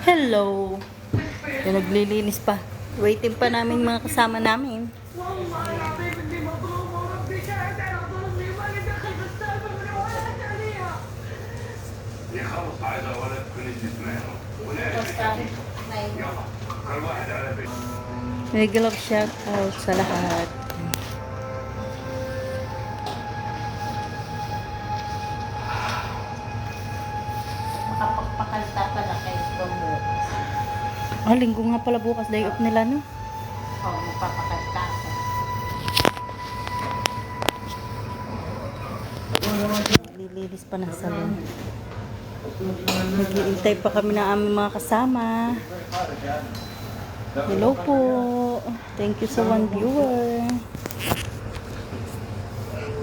Hello. Yung naglilinis pa. Waiting pa namin mga kasama namin. May glove shout out sa lahat. Ah, linggo nga pala bukas day off nila, no? Oo, magpapakalta ka. Lilinis pa ng salon. Naghihintay pa kami ng aming mga kasama. Hello po. Thank you sa one viewer.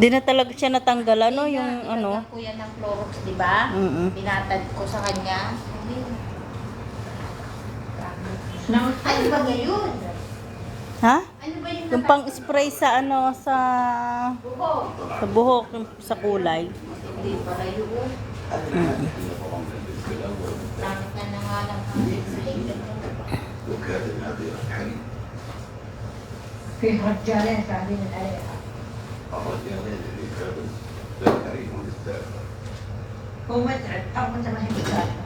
Di na talaga siya natanggal, ano, yung ano. Yan ng Clorox, di ba? Mm-mm. Binatad ko sa kanya. Ano ba ngayon? Ha? Ano ba yung Yung pang-spray sa ano, sa buhok? sa buhok, yung sa kulay. Hindi pala yun. Langit na na nga lang ang legislator. وكاد هذه الحليب في رجالين قاعدين عليها الرجالين اللي كانوا لا كريم للسالفه هو متعب او انت ما هي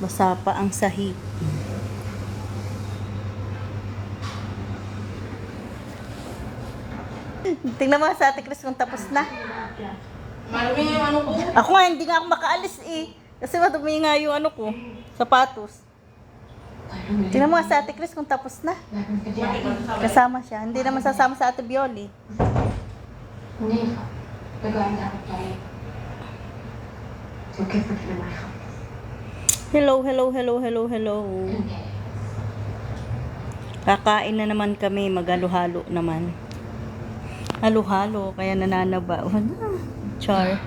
Basa pa ang sahig. Tingnan mo sa ate Chris kung tapos na. Marami yung ano ko. Ako nga, hindi nga ako makaalis eh. Kasi madumi nga yung ano ko, sapatos. Tingnan mo sa ate Chris kung tapos na. Kasama siya. Hindi naman sasama sa ate Bioli. Hindi. Nag-aanda ako tayo. It's okay for you, Michael. Hello, hello, hello, hello, hello. Kakain na naman kami, magalo-halo naman. Halo-halo, kaya nananaba. Wala. Char.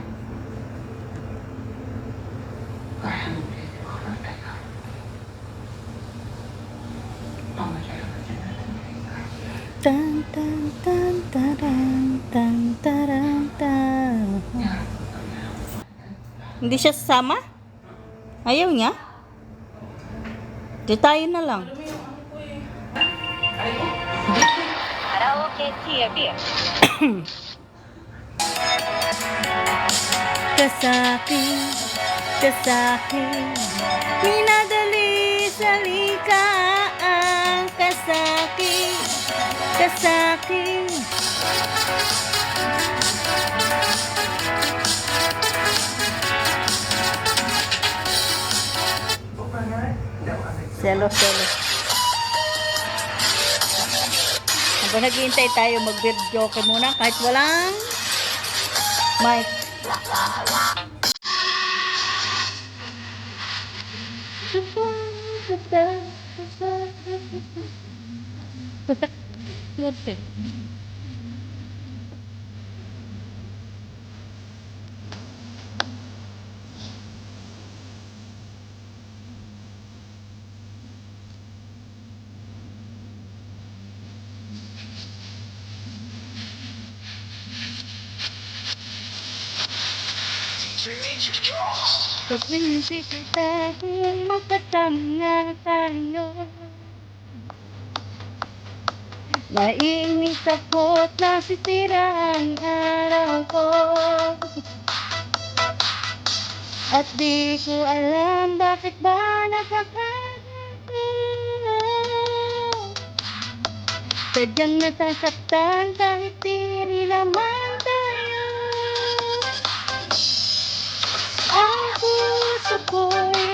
Tan tan tan taran tan taran tan. Hindi siya sasama? Ayaw niya? Di tayo na lang. Kasaki, kasaki, minadali sa likaan. Kasaki, kasaki. Selo, selo. Habang naghihintay tayo, mag-video ka muna kahit walang mic. Tuwing tayo magkasama tayo Naiinis ako at nasisira ang araw ko. At di ko alam bakit ba nakakaganto Sadyang nasasaktan kahit di rin naman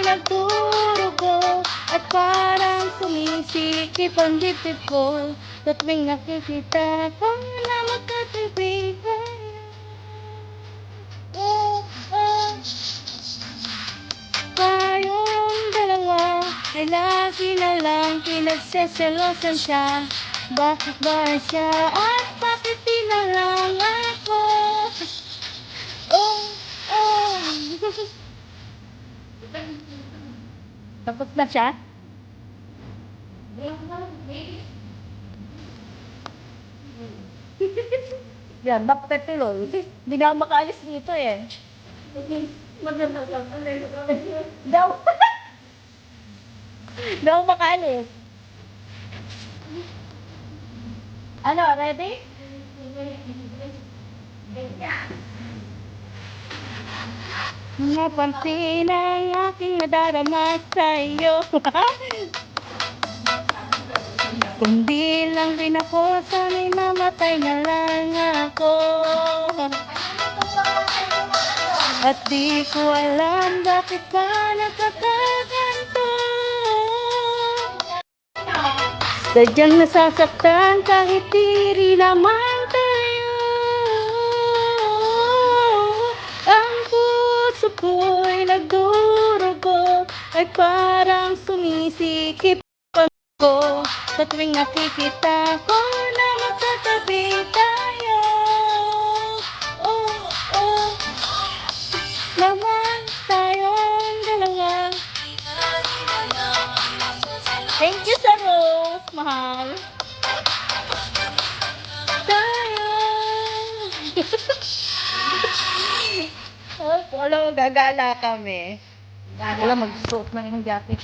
nagdurugo At parang sumisikip ang dibdib ko. Tuwing nakikita ko na oh. Tayong Ay lagi na lang pinagseselosan siya. Bakit ba siya at bakit di na lang ako? Oh, oh Tapos na siya? Yan, bakit tuloy? Hindi na ako makaalis dito eh. Daw. Daw makaalis. Ano, ready? Napansin ang aking nadarama sa'yo. Kundi lang rin ako, sana'y mamatay na lang ako. At di ko alam bakit ba nagkakaganto Sadyang nasasaktan kahit di naman Ay parang sumisikip ko Sa tuwing nakikita ko na magkatabi tayo Oh, oh naman tayong dalawa. Thank you sa rose, mahal. Tayo. oh, gagala kami. Wala magsuot na ng jacket.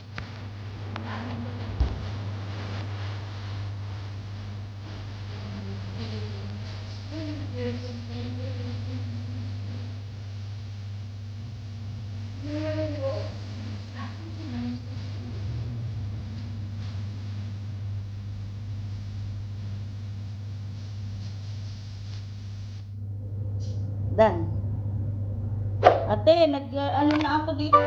Dan. Ate, nag ano na ako dito.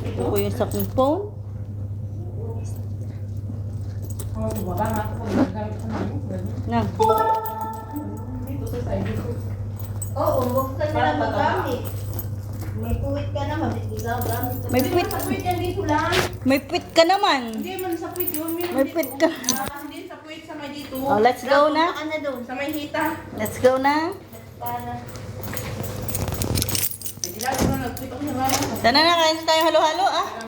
Ito ko yung sa aking phone. Na. Oo, huwag ka na lang magamit. May puwit ka naman, hindi ka gamit. May puwit. Sa puwit yan dito lang. May pit ka naman. Hindi man sa puwit yun. May pit ka. Ah, hindi sa puwit sa may dito. Oh, let's go na. Ka na doon. Sa may hita. Let's go na. Para. Mga. Tara na, kain tayo halo-halo ah.